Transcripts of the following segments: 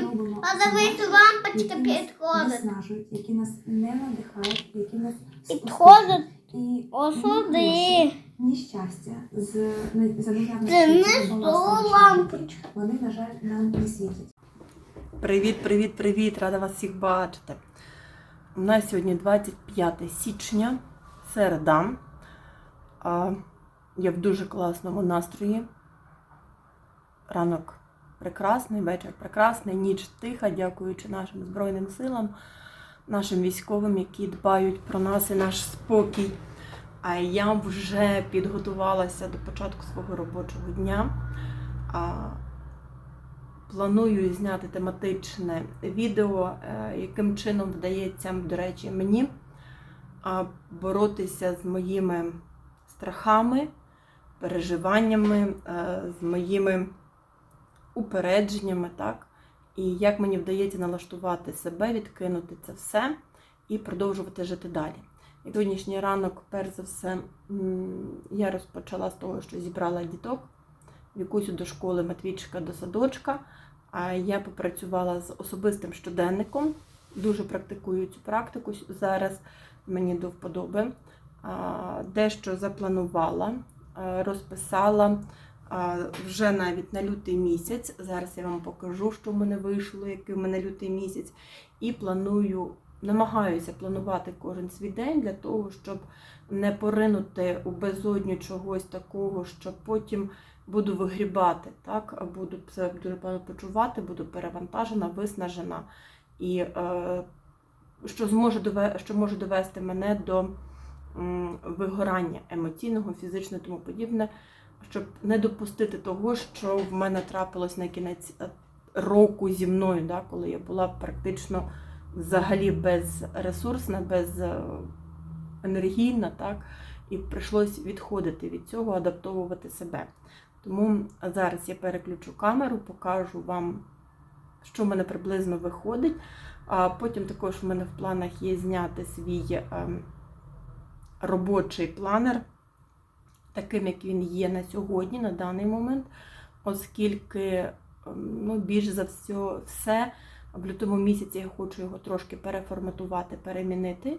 робимо, А заняття, лампочка підходить. які нас не надихають, які нас Підходить і О, ні сюди. гроші, ні щастя з Це не лампочка. Вони, на жаль, нам не світять. Привіт, привіт, привіт! Рада вас всіх бачити. У нас сьогодні 25 січня, середа. Я в дуже класному настрої. Ранок прекрасний, вечір прекрасний, ніч тиха, дякуючи нашим Збройним силам, нашим військовим, які дбають про нас і наш спокій. А я вже підготувалася до початку свого робочого дня. Планую зняти тематичне відео, е, яким чином вдається, до речі, мені боротися з моїми страхами, переживаннями, е, з моїми упередженнями, так? І як мені вдається налаштувати себе, відкинути це все і продовжувати жити далі. І сьогоднішній ранок, перш за все, я розпочала з того, що зібрала діток. Вікусю до школи, Матвійчика до садочка. А я попрацювала з особистим щоденником. Дуже практикую цю практику зараз. Мені до вподоби. Дещо запланувала, розписала вже навіть на лютий місяць. Зараз я вам покажу, що в мене вийшло, який в мене лютий місяць. І планую, намагаюся планувати кожен свій день для того, щоб не поринути у безодню чогось такого, що потім буду вигрібати, так? буду себе дуже почувати, буду перевантажена, виснажена, і е, що, зможе дове, що може довести мене до вигорання емоційного, фізичного і тому подібне, щоб не допустити того, що в мене трапилось на кінець е, року зі мною, да, коли я була практично взагалі безресурсна, безенергійна, так, і прийшлось відходити від цього, адаптовувати себе. Тому зараз я переключу камеру, покажу вам, що в мене приблизно виходить. А потім також в мене в планах є зняти свій ем, робочий планер, таким, як він є на сьогодні, на даний момент, оскільки ем, ну, більш за все, все в лютому місяці я хочу його трошки переформатувати, перемінити,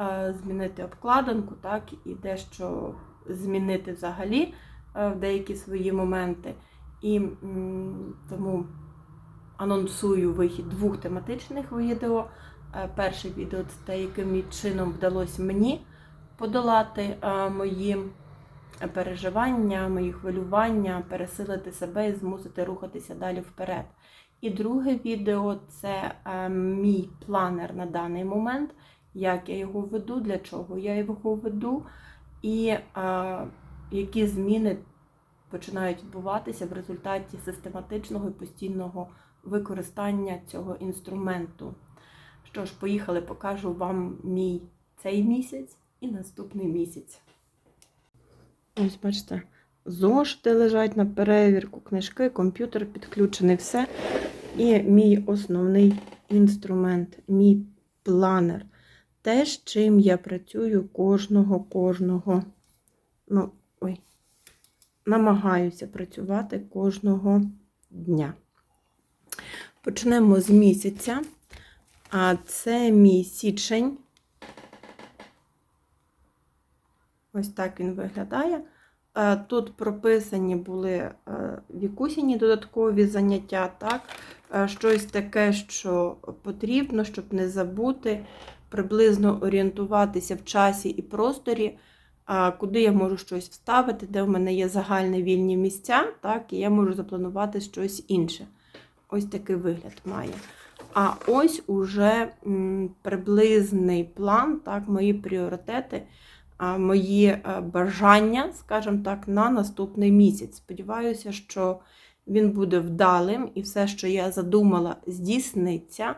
е, змінити обкладинку, так, і дещо змінити взагалі е, в деякі свої моменти. І тому анонсую вихід двох тематичних відео. Е, Перше відео це те, яким чином вдалося мені подолати мої переживання, мої хвилювання, пересилити себе і змусити рухатися далі вперед. І друге відео це е, мій планер на даний момент, як я його веду, для чого я його веду, і е, які зміни починають відбуватися в результаті систематичного і постійного використання цього інструменту. Що ж, поїхали, покажу вам мій цей місяць і наступний місяць. Ось, бачите, зошити лежать на перевірку, книжки, комп'ютер підключений, все. І мій основний інструмент, мій планер. Те, з чим я працюю кожного, кожного, ну, ой, намагаюся працювати кожного дня. Почнемо з місяця. А це мій січень. Ось так він виглядає. Е, Тут прописані були е, вікусіні додаткові заняття, так? Е, щось таке, що потрібно, щоб не забути, приблизно орієнтуватися в часі і просторі, куди я можу щось вставити, де в мене є загальні вільні місця, так? і я можу запланувати щось інше. Ось такий вигляд має. А ось уже приблизний план, так, мої пріоритети, мої е, бажання, скажімо так, на наступний місяць. Сподіваюся, що він буде вдалим і все, що я задумала, здійсниться.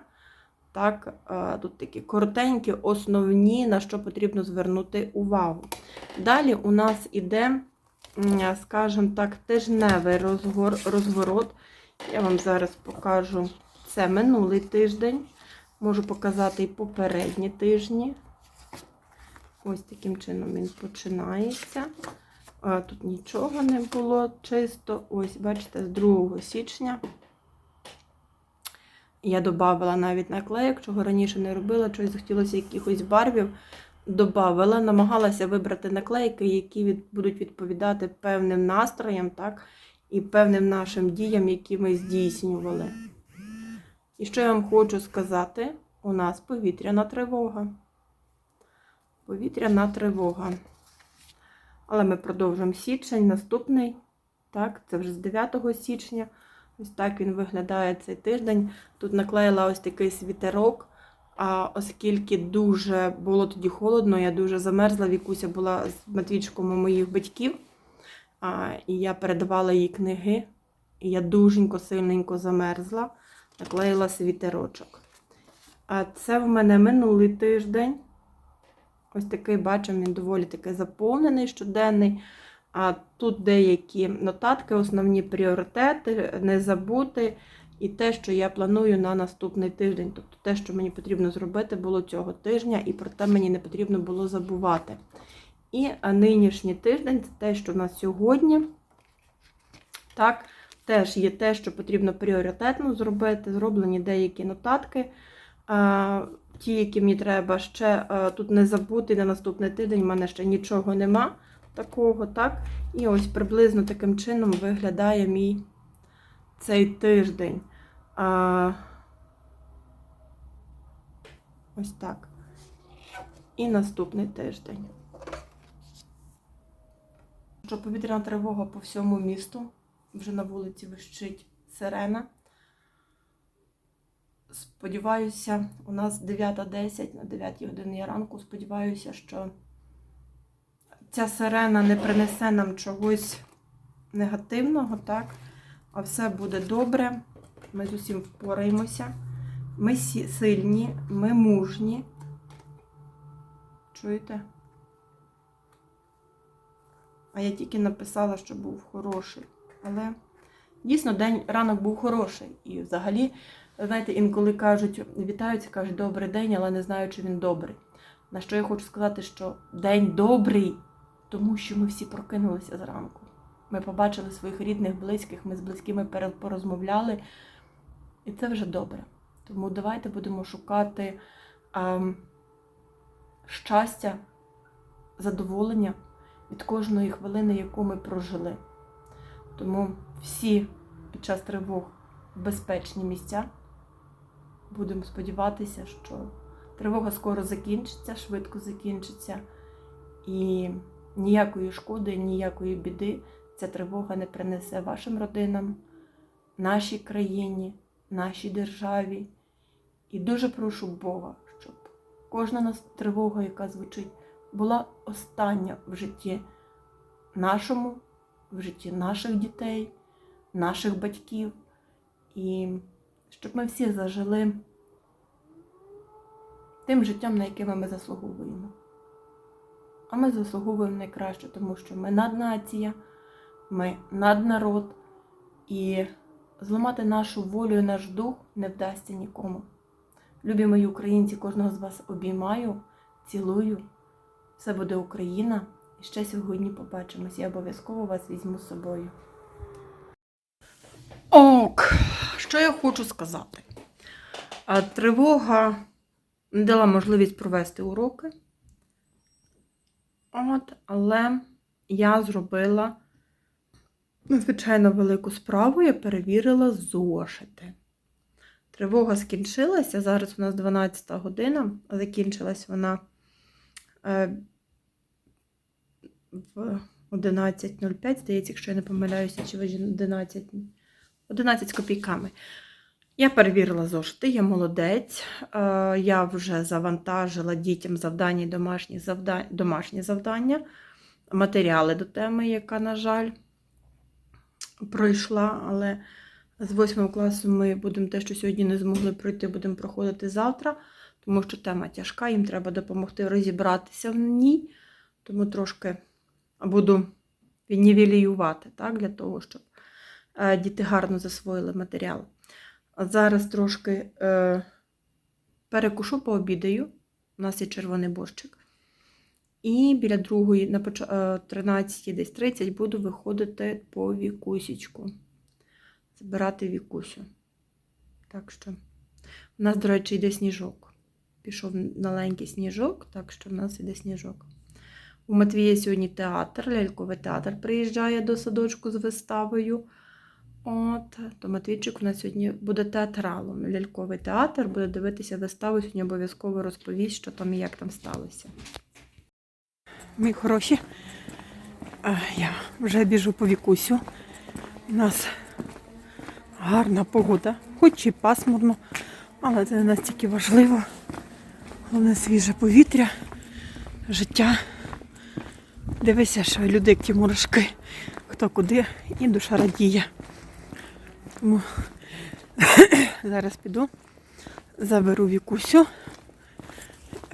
Так, е, тут такі коротенькі, основні, на що потрібно звернути увагу. Далі у нас іде, скажімо так, тижневий розгор, розворот. Я вам зараз покажу це минулий тиждень. Можу показати і попередні тижні. Ось таким чином він починається. Тут нічого не було чисто. Ось, бачите, з 2 січня Я додавала навіть наклеїк, чого раніше не робила, чогось захотілося якихось барвів. Добавила, намагалася вибрати наклейки, які від, будуть відповідати певним настроям, так, і певним нашим діям, які ми здійснювали. І що я вам хочу сказати, у нас повітряна тривога. Повітряна тривога. Але ми продовжуємо січень, наступний. Так, це вже з 9 січня. Ось так він виглядає цей тиждень. Тут наклеїла ось такий світерок. А оскільки дуже було тоді холодно, я дуже замерзла. Вікуся була з Матвійчиком у моїх батьків, а, і я передавала їй книги. І я дуженько сильненько замерзла, наклеїла світерочок. А це в мене минулий тиждень. Ось такий, бачимо, він доволі таки заповнений щоденний. А тут деякі нотатки, основні пріоритети, не забути. І те, що я планую на наступний тиждень. Тобто те, що мені потрібно зробити, було цього тижня, і про те мені не потрібно було забувати. І нинішній тиждень це те, що в нас сьогодні. Так, теж є те, що потрібно пріоритетно зробити. Зроблені деякі нотатки. Ті, які мені треба ще тут не забути на наступний тиждень, в мене ще нічого нема такого, так? І ось приблизно таким чином виглядає мій цей тиждень. Ось так. І наступний тиждень. Що повітряна тривога по всьому місту. Вже на вулиці вищить сирена. Сподіваюся, у нас 9.10 на 9 годині ранку. Сподіваюся, що ця сирена не принесе нам чогось негативного, так? А все буде добре. Ми з усім впораємося. Ми сильні, ми мужні. Чуєте? А я тільки написала, що був хороший. Але дійсно день ранок був хороший. І взагалі, знаєте, інколи кажуть, вітаються, кажуть, добрий день, але не знаю, чи він добрий. На що я хочу сказати, що день добрий, тому що ми всі прокинулися зранку. Ми побачили своїх рідних, близьких, ми з близькими порозмовляли. І це вже добре. Тому давайте будемо шукати ем, щастя, задоволення від кожної хвилини, яку ми прожили. Тому всі під час тривог в безпечні місця. Будемо сподіватися, що тривога скоро закінчиться, швидко закінчиться. І ніякої шкоди, ніякої біди ця тривога не принесе вашим родинам, нашій країні, нашій державі. І дуже прошу Бога, щоб кожна нас тривога, яка звучить, була остання в житті нашому, в житті наших дітей, наших батьків. І щоб ми всі зажили тим життям, на яке ми заслуговуємо. А ми заслуговуємо найкраще, тому що ми наднація, ми наднарод, і зламати нашу волю і наш дух не вдасться нікому. Любі мої українці, кожного з вас обіймаю, цілую. Все буде Україна. І ще сьогодні побачимось. Я обов'язково вас візьму з собою. Ок, що я хочу сказати? Тривога не дала можливість провести уроки. От, але я зробила надзвичайно велику справу, я перевірила зошити. Тривога скінчилася. Зараз у нас 12 година, закінчилась вона е, в 11.05, здається, якщо я не помиляюся, чи в 11, 11 копійками. Я перевірила зошити, я молодець. Е, Я вже завантажила дітям завдання і домашні завдання, домашні завдання, матеріали до теми, яка, на жаль, пройшла. Але з 8 класу ми будемо те, що сьогодні не змогли пройти, будемо проходити завтра, тому що тема тяжка, їм треба допомогти розібратися в ній. Тому трошки буду так, для того, щоб діти гарно засвоїли матеріал. Зараз трошки е, перекушу, пообідаю. У нас є червоний борщик. І біля другої, на поч- е, 13 десь 30 буду виходити по вікусічку. Збирати вікусю. Так що У нас, до речі, йде сніжок. Пішов маленький сніжок, так що в нас йде сніжок. У Матвія сьогодні театр, ляльковий театр приїжджає до садочку з виставою. От, то Матвійчик у нас сьогодні буде театралом. Ляльковий театр буде дивитися виставу. Сьогодні обов'язково розповість, що там і як там сталося. Мої хороші, е, я вже біжу по вікусю. У нас гарна погода, хоч і пасмурно, але це не настільки важливо. Головне свіже повітря, життя. Дивися, що люди, як ті мурашки, хто куди, і душа радіє. Тому зараз піду, заберу вікусю,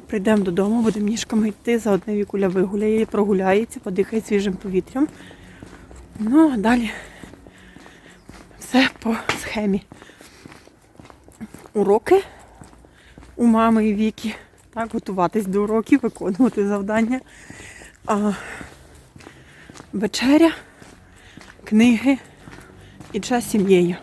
прийдемо додому, будемо ніжками йти, за одне вікуля вигуляє, прогуляється, подихає свіжим повітрям. Ну, а далі все по схемі. Уроки у мами і Віки. Так, готуватись до уроків, виконувати завдання. А, вечеря, книги і час сім'єю.